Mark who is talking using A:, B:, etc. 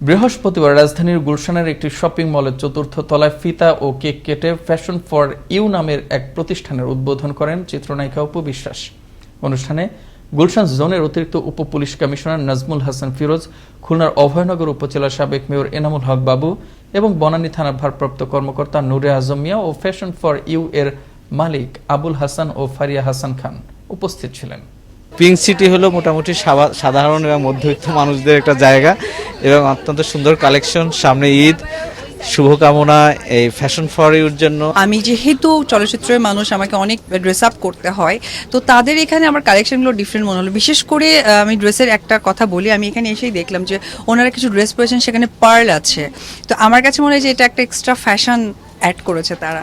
A: বৃহস্পতিবার রাজধানীর গুলশানের একটি শপিং মলের চতুর্থ তলায় ফিতা ও কেক কেটে ফ্যাশন ফর ইউ নামের এক প্রতিষ্ঠানের উদ্বোধন করেন চিত্রনায়িকা অপু বিশ্বাস। অনুষ্ঠানে গুলশান জোনের অতিরিক্ত উপ পুলিশ কমিশনার নাজমুল হাসান ফিরোজ, খুলনার অভয়নগর উপজেলার সাবেক মেয়র এনামুল হক বাবু এবং বনানী থানার ভারপ্রাপ্ত কর্মকর্তা নূরে আজম মিয়া ও ফ্যাশন ফর ইউ এর মালিক আবুল হাসান ও ফারিয়া হাসান খান উপস্থিত ছিলেন।
B: পিঙ্ক সিটি হলো মোটামুটি সাধারণ এবং মধ্যবিত্ত মানুষদের একটা জায়গা এবং অত্যন্ত সুন্দর কালেকশন সামনে ঈদ, শুভকামনা, এই ফ্যাশন ফর ইউর জন্য।
C: আমি যেহেতু চলচ্চিত্রের মানুষ, আমাকে অনেক ড্রেস আপ করতে হয়, তো তাদের এখানে আমার কালেকশনগুলো ডিফারেন্ট মনে হলো। বিশেষ করে আমি ড্রেসের একটা কথা বলি, আমি এখানে এসেই দেখলাম যে ওনারা কিছু ড্রেস পরেছেন, সেখানে পার্ল আছে। তো আমার কাছে মনে হয় যে এটা একটা এক্সট্রা ফ্যাশন অ্যাড করেছে তারা।